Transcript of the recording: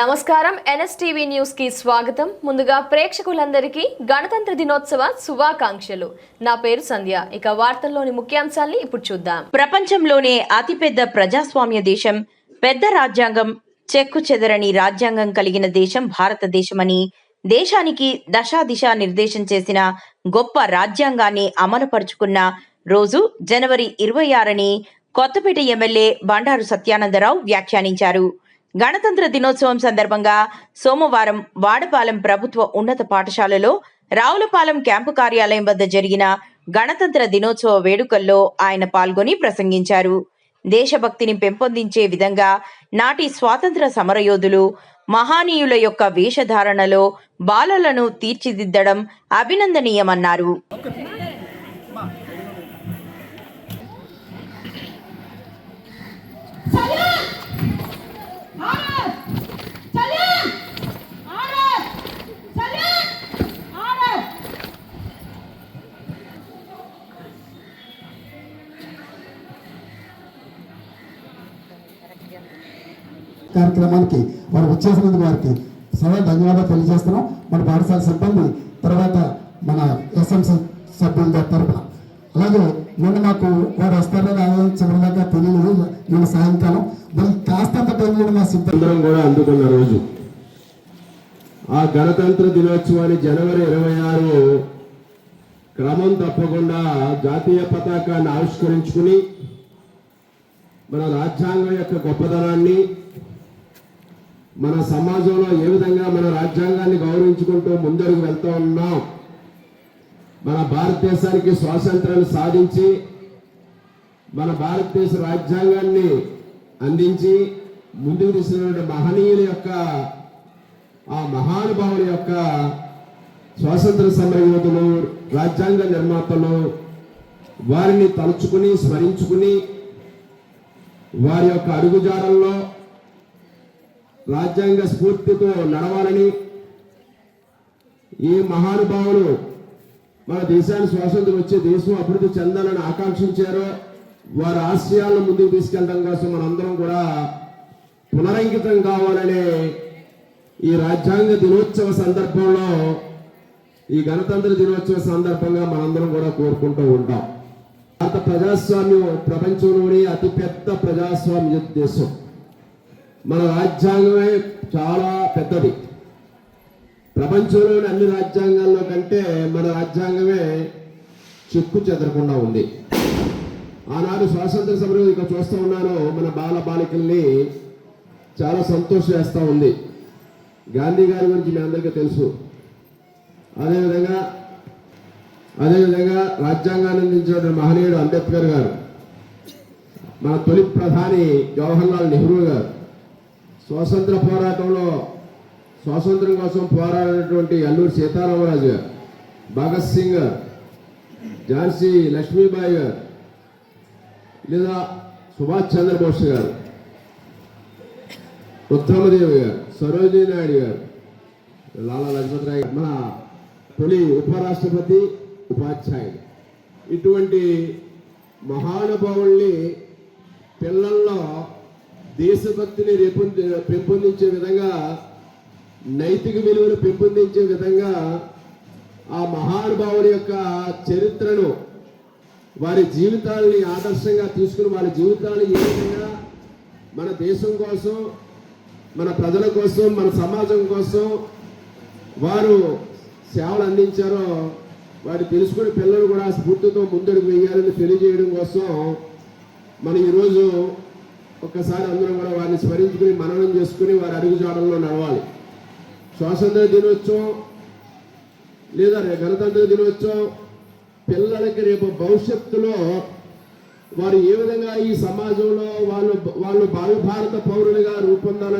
నమస్కారం. ఎన్ఎస్టీవీ న్యూస్కి స్వాగతం. ముందుగా ప్రేక్షకులందరికీ గణతంత్ర దినోత్సవ శుభాకాంక్షలు. నా పేరు సంధ్య. ఇక వార్తల్లోని ముఖ్యాంశాల్ని ఇప్పుడు చూద్దాం. ప్రపంచంలోనే అతిపెద్ద ప్రజాస్వామ్య దేశం పెద్ద రాజ్యాంగం చెక్కు చెదరని రాజ్యాంగం కలిగిన దేశం భారతదేశమని దేశానికి దశా దిశ నిర్దేశం చేసిన గొప్ప రాజ్యాంగాన్ని అమలుపరుచుకున్న రోజు జనవరి ఇరవై ఆరని కొత్తపేట ఎమ్మెల్యే బండారు సత్యానందరావు వ్యాఖ్యానించారు. గణతంత్ర దినోత్సవం సందర్భంగా సోమవారం వాడపాలెం ప్రభుత్వ ఉన్నత పాఠశాలలో రావులపాలెం క్యాంపు కార్యాలయం వద్ద జరిగిన గణతంత్ర దినోత్సవ వేడుకల్లో ఆయన పాల్గొని ప్రసంగించారు. దేశభక్తిని పెంపొందించే విధంగా నాటి స్వాతంత్ర సమరయోధులు మహానీయుల యొక్క వేషధారణలో బాలలను తీర్చిదిద్దడం అభినందనీయమన్నారు. కార్యక్రమానికి వారు వచ్చేసినందుకు వారికి సదా ధన్యవాదాలు తెలియజేస్తున్నాం. మన పాఠశాల సిబ్బంది తర్వాత మన ఎస్ఎంసీ సభ్యుల తరఫున అలాగే నిన్న మాకు వారు వస్తారని ఆయన చివరిదాకా తెలియదు నిన్న సాయంకాలం. మరి కాస్తంత టైం కూడా మా సిబ్బంది కూడా అందుకున్న రోజు ఆ గణతంత్ర దినోత్సవాన్ని జనవరి ఇరవై ఆరు క్రమం తప్పకుండా జాతీయ పతాకాన్ని ఆవిష్కరించుకుని మన రాజ్యాంగం యొక్క గొప్పతనాన్ని మన సమాజంలో ఏ విధంగా మన రాజ్యాంగాన్ని గౌరవించుకుంటూ ముందడుగు వెళ్తూ ఉన్నాం? మన భారతదేశానికి స్వాతంత్రాన్ని సాధించి మన భారతదేశ రాజ్యాంగాన్ని అందించి ముందుకు తీసినటువంటి మహనీయుల యొక్క ఆ మహానుభావుల యొక్క స్వాతంత్ర సమర యోధులు రాజ్యాంగ నిర్మాతలు వారిని తలుచుకుని స్మరించుకుని వారి యొక్క అడుగుజాడల్లో రాజ్యాంగ స్ఫూర్తితో నడవాలని ఈ మహానుభావులు మన దేశానికి స్వాతంత్రం వచ్చే దేశం అభివృద్ధి చెందాలని ఆకాంక్షించారో. వారి ఆశయాలను ముందుకు తీసుకెళ్ళడం కోసం మనందరం కూడా పునరంకితం కావాలనే ఈ రాజ్యాంగ దినోత్సవ సందర్భంలో ఈ గణతంత్ర దినోత్సవ సందర్భంగా మనందరం కూడా కోరుకుంటూ ఉంటాం. భారత ప్రజాస్వామ్యం ప్రపంచంలోని అతిపెద్ద ప్రజాస్వామ్య దేశం. మన రాజ్యాంగమే చాలా పెద్దది. ప్రపంచంలోని అన్ని రాజ్యాంగాల్లో కంటే మన రాజ్యాంగమే చిక్కు చెదరకుండా ఉంది. ఆనాడు స్వాతంత్ర సమరం ఇక చూస్తూ ఉన్నాను మన బాల బాలికల్ని చాలా సంతోషం చేస్తూ ఉంది. గాంధీ గారి గురించి మీ అందరికీ తెలుసు. అదేవిధంగా అదేవిధంగా రాజ్యాంగాన్ని అందించిన మహనీయుడు అంబేద్కర్ గారు మన తొలి ప్రధాని జవహర్లాల్ నెహ్రూ గారు. స్వాతంత్ర పోరాటంలో స్వాతంత్రం కోసం పోరాడినటువంటి అల్లూరి సీతారామరాజు గారు భగత్ సింగ్ గారు ఝాన్సీ లక్ష్మీబాయి గారు లేదా సుభాష్ చంద్రబోస్ గారు ఉత్తమదేవి గారు సరోజినీ నాయుడు గారు లాలా లజపతిరాయ్ మన తొలి ఉపరాష్ట్రపతి ఉపాధ్యాయుడు ఇటువంటి మహానుభావుల్ని పిల్లల్లో దేశభక్తిని రేపొంది పెంపొందించే విధంగా నైతిక విలువలు పెంపొందించే విధంగా ఆ మహానుభావుల యొక్క చరిత్రను వారి జీవితాలని ఆదర్శంగా తీసుకుని వారి జీవితాలు ఏ విధంగా మన దేశం కోసం మన ప్రజల కోసం మన సమాజం కోసం వారు సేవలు అందించారో వారు తెలుసుకుని పిల్లలు కూడా స్ఫూర్తితో ముందడుగు వేయాలని తెలియజేయడం కోసం మనం ఈరోజు ఒక్కసారి అందరం కూడా వారిని స్మరించుకుని మననం చేసుకుని వారి అడుగుజాడల్లో నడవాలి. స్వాతంత్ర దినోత్సవం లేదా గణతంత్ర దినోత్సవం పిల్లలకి రేపు భవిష్యత్తులో వారు ఏ విధంగా ఈ సమాజంలో వాళ్ళు వాళ్ళు భావి భారత పౌరులుగా రూపొందాలని